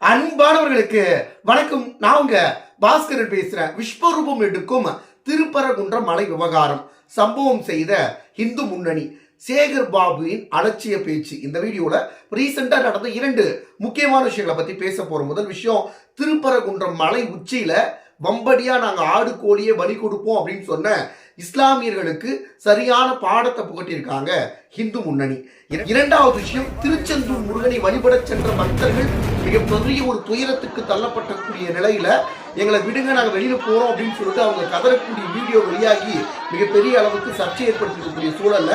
அன்பானவர்களுக்கு வணக்கம். நான் உங்க பாஸ்கரன் பேசுறேன். விஸ்வரூபம் எடுக்கும் திருப்பரகுன்றம் மலை விவகாரம். சம்பவம் செய்த இந்து முன்னணி சேகர் பாபுவின் அலட்சிய பேச்சு. இந்த வீடியோல ரீசெண்டா நடந்த இரண்டு முக்கியமான விஷயங்களை பத்தி பேச போகிற முதல் விஷயம் திருப்பரகுன்றம் மலை உச்சியில வம்படியா நாங்க ஆடு கோழியே பலி கொடுப்போம் அப்படின்னு சொன்ன இஸ்லாமியர்களுக்கு சரியான பாடத்தை புகட்டியிருக்காங்க ஹிந்து முன்னணி. இரண்டாவது விஷயம் திருச்செந்தூர் முருகனை வழிபடச் சென்ற பக்தர்கள் மிகப்பெரிய ஒரு துயரத்துக்கு தள்ளப்பட்டக்கூடிய நிலையில எங்களை விடுங்க நாங்கள் வெளியில போறோம் அப்படின்னு சொல்லிட்டு அவங்க கதறக்கூடிய வீடியோ வெளியாகி மிகப்பெரிய அளவுக்கு சர்ச்சை ஏற்படுத்திருக்கக்கூடிய சூழல்ல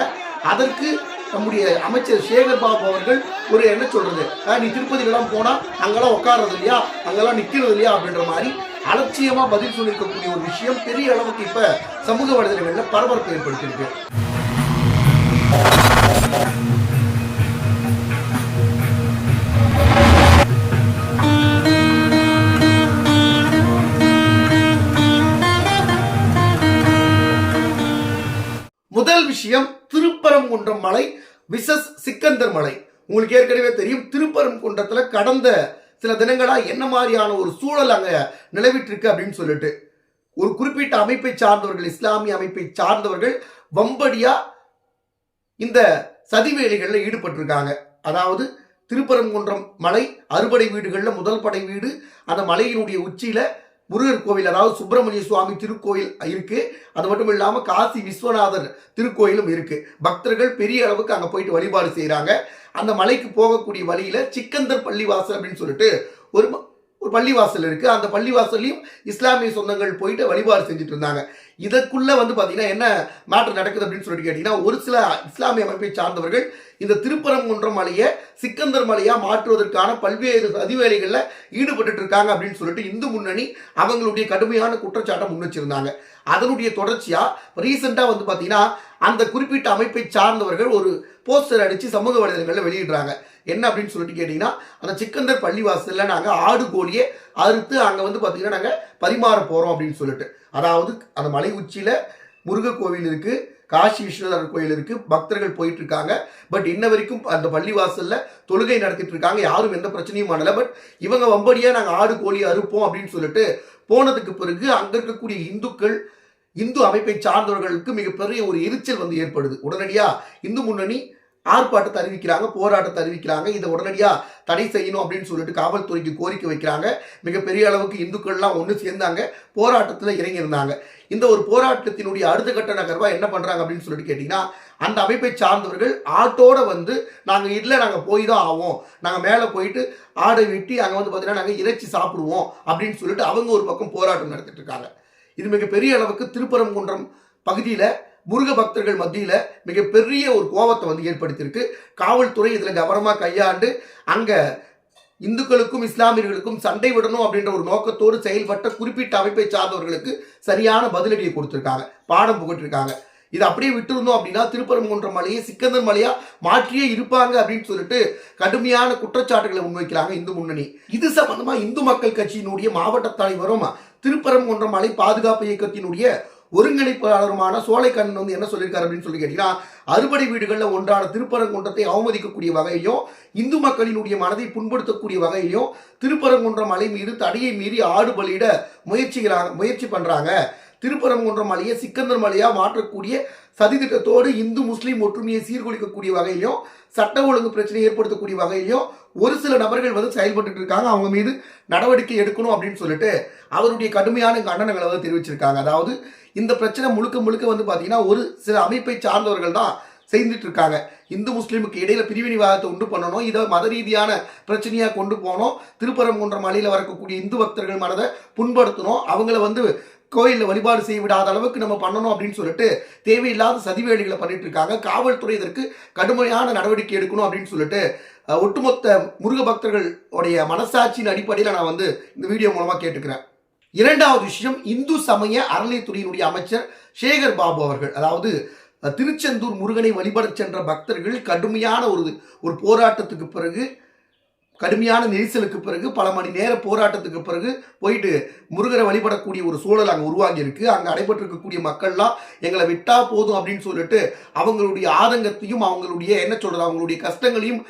அதற்கு நம்முடைய அமைச்சர் சேகர் பாபு அவர்கள் ஒரு என்ன சொல்றது நீ திருப்பதிக்கெல்லாம் போனா அங்கெல்லாம் உட்கார்றது இல்லையா? அங்கெல்லாம் நிக்கிறது இல்லையா? அப்படின்ற மாதிரி அலட்சியமா பதில் சொல்லியிருக்கக்கூடிய ஒரு விஷயம் பெரிய அளவுக்கு இப்ப சமூக வலைதளங்கள்ல பரபரப்பு ஏற்படுத்தியிருக்கு. முதல் விஷயம் திருப்பரங்குன்றம் மலை விசஸ் சிக்கந்தர் மலை. உங்களுக்கு ஏற்கனவே தெரியும் திருப்பரங்குன்றத்துல கடந்த சில தினங்களாக என்ன மாதிரியான ஒரு சூழல் அங்கே நிலவிட்டிருக்கு அப்படின்னு சொல்லிட்டு ஒரு குறிப்பிட்ட அமைப்பை சார்ந்தவர்கள் இஸ்லாமிய அமைப்பை சார்ந்தவர்கள் வம்படியா இந்த சதிவேலைகளில் ஈடுபட்டிருக்காங்க. அதாவது திருப்பரங்குன்றம் மலை அறுபடை வீடுகளில் முதல் படை வீடு அந்த மலையினுடைய உச்சியில் முருகர் கோவில் அதாவது சுப்பிரமணிய சுவாமி திருக்கோயில் இருக்கு. அது மட்டும் இல்லாமல் காசி விஸ்வநாதர் திருக்கோயிலும் இருக்கு. பக்தர்கள் பெரிய அளவுக்கு அங்கே போயிட்டு வழிபாடு செய்கிறாங்க அந்த மலைக்கு போகக்கூடிய வழியில சிக்கந்தர் பள்ளிவாசல் அப்படின்னு சொல்லிட்டு ஒரு ஒரு பள்ளிவாசல் இருக்கு. அந்த பள்ளிவாசல்லையும் இஸ்லாமிய சொந்தங்கள் போயிட்டு வழிபாடு செஞ்சுட்டு இருந்தாங்க. இதற்குள்ள வந்து பாத்தீங்கன்னா என்ன மேட்டர் நடக்குது அப்படின்னு சொல்லிட்டு கேட்டீங்கன்னா ஒரு சில இஸ்லாமிய அமைப்பை சார்ந்தவர்கள் இந்த திருப்பரங்குன்றம் மலையை சிக்கந்தர் மலையா மாற்றுவதற்கான பல்வேறு அதிவேலைகளில் ஈடுபட்டு இருக்காங்க அப்படின்னு சொல்லிட்டு இந்து முன்னணி அவங்களுடைய கடுமையான குற்றச்சாட்டை முன் வச்சிருந்தாங்க. அதனுடைய தொடர்ச்சியா ரீசெண்டா வந்து பாத்தீங்கன்னா அந்த குறிப்பிட்ட அமைப்பை சார்ந்தவர்கள் ஒரு போஸ்டர் அடிச்சு சமூக வலைதளங்களில் வெளியிடுறாங்க. என்ன அப்படின்னு சொல்லிட்டு கேட்டிங்கன்னா அந்த சிக்கந்தர் பள்ளிவாசலில் நாங்கள் ஆடு கோழியை அறுத்து அங்கே வந்து பார்த்திங்கன்னா நாங்கள் பரிமாற போகிறோம் அப்படின்னு சொல்லிட்டு. அதாவது அந்த மலை உச்சியில் முருக கோவில் இருக்குது காசி விஸ்வநாதர் கோயில் இருக்கு பக்தர்கள் போயிட்டு இருக்காங்க பட் இன்ன வரைக்கும் அந்த பள்ளிவாசல்ல தொழுகை நடத்திட்டு இருக்காங்க யாரும் எந்த பிரச்சனையும் பண்ணல. பட் இவங்க வம்படியா நாங்கள் ஆடு கோழி அறுப்போம் அப்படின்னு சொல்லிட்டு போனதுக்கு பிறகு அங்க இருக்கக்கூடிய இந்துக்கள் இந்து அமைப்பை சார்ந்தவர்களுக்கு மிகப்பெரிய ஒரு எரிச்சல் வந்து ஏற்படுது. உடனடியாக இந்து முன்னணி ஆர்ப்பாட்டத்தை அறிவிக்கிறாங்க போராட்டத்தை அறிவிக்கிறாங்க. இதை உடனடியாக தடை செய்யணும் அப்படின்னு சொல்லிட்டு காவல்துறைக்கு கோரிக்கை வைக்கிறாங்க. மிகப்பெரிய அளவுக்கு இந்துக்கள்லாம் ஒன்று சேர்ந்தாங்க. போராட்டத்தில் இறங்கியிருந்தாங்க. இந்த ஒரு போராட்டத்தினுடைய அடுத்த கட்ட நகர்வாக என்ன பண்ணுறாங்க அப்படின்னு சொல்லிட்டு கேட்டிங்கன்னா அந்த அமைப்பை சார்ந்தவர்கள் ஆட்டோட வந்து நாங்கள் இல்லை நாங்கள் போய் தான் ஆவோம். நாங்கள் மேலே போயிட்டு ஆடை வெட்டி அங்கே வந்து பார்த்தீங்கன்னா நாங்கள் இறைச்சி சாப்பிடுவோம். அப்படின்னு சொல்லிட்டு அவங்க ஒரு பக்கம் போராட்டம் நடத்திட்டு இருக்காங்க. இது மிகப்பெரிய அளவுக்கு திருப்பரங்குன்றம் பகுதியில் முருக பக்தர்கள் மத்தியில் மிகப்பெரிய ஒரு கோபத்தை வந்து ஏற்படுத்தியிருக்கு. காவல்துறை இதில் கவனமாக கையாண்டு அங்கே இந்துக்களுக்கும் இஸ்லாமியர்களுக்கும் சண்டை விடணும் அப்படின்ற ஒரு நோக்கத்தோடு செயல்பட்ட குறிப்பிட்ட அமைப்பை சார்ந்தவர்களுக்கு சரியான பதிலடியை கொடுத்துருக்காங்க. பாடம் புகட்டிருக்காங்க. இது அப்படியே விட்டுருந்தோம் அப்படின்னா திருப்பரங்குன்றம் மலையை சிக்கந்தர் மலையா மாற்றியே இருப்பாங்க அப்படின்னு சொல்லிட்டு கடுமையான குற்றச்சாட்டுகளை முன்வைக்கிறாங்க இந்து முன்னணி. இது சம்பந்தமா இந்து மக்கள் கட்சியினுடைய மாவட்ட தலைவரும் திருப்பரங்குன்றம் மலை பாதுகாப்பு இயக்கத்தினுடைய ஒருங்கிணைப்பாளருமான சோலைக்கண்ணன் வந்து என்ன சொல்லியிருக்காரு அப்படின்னு சொல்லி கேட்டீங்கன்னா அறுபடை வீடுகளில் ஒன்றான திருப்பரங்குன்றத்தை அவமதிக்கக்கூடிய வகையிலும் இந்து மக்களினுடைய மனதை புண்படுத்தக்கூடிய வகையிலும் திருப்பரங்குன்றம் மலை மீது தடையை மீறி ஆடு பலியிட முயற்சிக்கிறாங்க முயற்சி பண்ணுறாங்க திருப்பரங்குன்றம் மலையை சிக்கந்தர் மலையாக மாற்றக்கூடிய சதித்திட்டத்தோடு இந்து முஸ்லீம் ஒற்றுமையை சீர்குலைக்கக்கூடிய வகையிலும் சட்ட ஒழுங்கு பிரச்சனை ஏற்படுத்தக்கூடிய வகையிலும் ஒரு சில நபர்கள் வந்து செயல்பட்டு இருக்காங்க. அவங்க மீது நடவடிக்கை எடுக்கணும் அப்படின்னு சொல்லிட்டு அவருடைய கடுமையான கண்டனங்களை வந்து தெரிவிச்சிருக்காங்க. அதாவது இந்த பிரச்சனை முழுக்க முழுக்க வந்து பார்த்தீங்கன்னா ஒரு சில அமைப்பை சார்ந்தவர்கள் தான் செய்துட்டு இருக்காங்க. இந்து முஸ்லீமுக்கு இடையில பிரிவினைவாதத்தை உண்டு பண்ணணும். இதை மத ரீதியான பிரச்சனையாக கொண்டு போனோம் திருப்பரங்குன்ற மலையில் வரக்கூடிய இந்து பக்தர்கள் மனதை புண்படுத்தணும். அவங்கள வந்து கோயிலில் வழிபாடு செய்ய விடாத அளவுக்கு நம்ம பண்ணணும் அப்படின்னு சொல்லிட்டு தேவையில்லாத சதிவேடுகளை பண்ணிட்டு இருக்காங்க. காவல்துறை இதற்கு கடுமையான நடவடிக்கை எடுக்கணும் அப்படின்னு சொல்லிட்டு ஒட்டுமொத்த முருக பக்தர்களுடைய மனசாட்சியின் அடிப்படையில் நான் வந்து இந்த வீடியோ மூலமாக கேட்டுக்கிறேன். இரண்டாவது விஷயம் இந்து சமய அறநிலைத்துறையினுடைய அமைச்சர் சேகர் பாபு அவர்கள் அதாவது திருச்செந்தூர் முருகனை வழிபடச் சென்ற பக்தர்கள் கடுமையான ஒரு ஒரு போராட்டத்துக்கு பிறகு கடுமையான நெரிசலுக்கு பிறகு பல மணி நேர போராட்டத்துக்கு பிறகு போயிட்டு முருகரை வழிபடக்கூடிய ஒரு சூழல் அங்கே உருவாகி இருக்கு அங்கே நடைபெற்றிருக்கக்கூடிய மக்கள்லாம் எங்களை விட்டா போதும் அப்படின்னு சொல்லிட்டு அவங்களுடைய ஆதங்கத்தையும் அவங்களுடைய என்ன சொல்றது அவங்களுடைய கஷ்டங்களையும்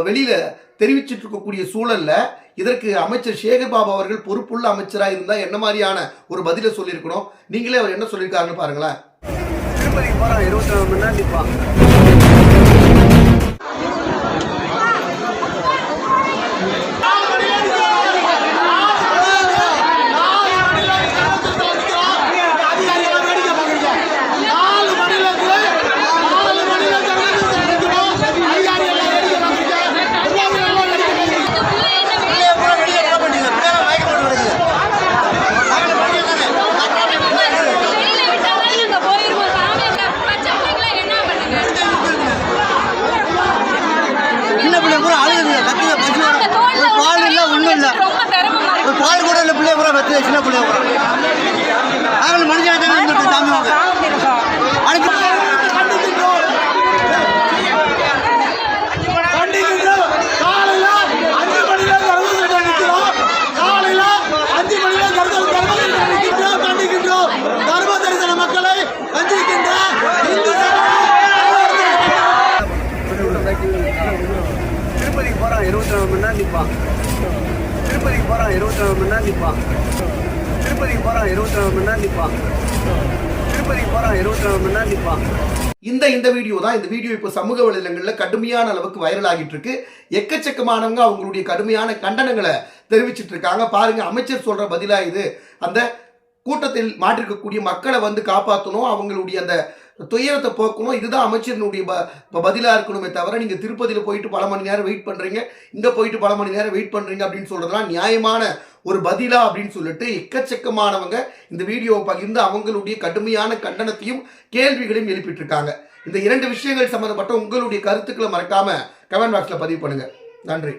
வெளியில் வெளியில தெரிவிச்சிட்டு இருக்கக்கூடிய சூழல்ல இதற்கு அமைச்சர் சேகர்பாபு அவர்கள் பொறுப்புள்ள அமைச்சராக இருந்தால் என்ன மாதிரியான ஒரு பதிலை சொல்லியிருக்கணும்? நீங்களே அவர் என்ன சொல்லியிருக்காருன்னு பாருங்களேன். திருப்பதிக்கு போகிறோம் இருபத்தி நாலு மணி நேரம் நிற்பான் வெளியில விட்டாதான் நாங்க போயிருவோம் சாமி அந்த பச்சை பிள்ளைங்களை என்ன பண்ணுங்க சின்ன பிள்ளை பூரா அழுகுது கத்துது பசி வர அந்த தோல்ல ஒரு பால் இல்லை ஒன்றும் இல்லை ரொம்ப சிரமமா ஒரு இருக்கு பால் கூட இல்லை பிள்ளைய பூரா கத்துது சின்ன பிள்ளைய பூரா மனுஷன் திருப்பதிக்கு போகிறான் இருபத்தி நாலு மணி நேரம் நிற்பான் திருப்பதிக்கு போகிறான் இருபத்தி நாலு மணி நேரம் நிற்பான் திருப்பதிக்கு போகிறான் இருபத்தி நாலு மணி நேரம் நிற்பான் இந்த இந்த வீடியோ தான் இந்த வீடியோ இப்போ சமூக வலைதளங்களில் கடுமையான அளவுக்கு வைரல் ஆகிட்டு இருக்கு. எக்கச்சக்கமானவங்க அவங்களுடைய கடுமையான கண்டனங்களை தெரிவிச்சிட்டு இருக்காங்க. பாருங்க அமைச்சர் சொல்ற பதிலா இது. அந்த கூட்டத்தில் மாற்றிருக்கக்கூடிய மக்களை வந்து காப்பாற்றணும் அவங்களுடைய அந்த துயரத்தை போக்கணும். இதுதான் அமைச்சரினுடைய ப பதிலாக இருக்கணுமே தவிர நீங்கள் திருப்பதியில் போயிட்டு பல மணி நேரம் வெயிட் பண்ணுறீங்க இங்கே போயிட்டு பல மணி நேரம் வெயிட் பண்ணுறீங்க அப்படின்னு சொல்கிறதுலாம் நியாயமான ஒரு பதிலா அப்படின்னு சொல்லிட்டு எக்கச்சக்கமானவங்க இந்த வீடியோவை பகிர்ந்து அவங்களுடைய கடுமையான கண்டனத்தையும் கேள்விகளையும் எழுப்பிட்டு இருக்காங்க இந்த இரண்டு விஷயங்கள் சம்மந்தப்பட்ட உங்களுடைய கருத்துக்களை மறக்காம கமெண்ட் பாக்ஸில் பதிவு பண்ணுங்க. நன்றி.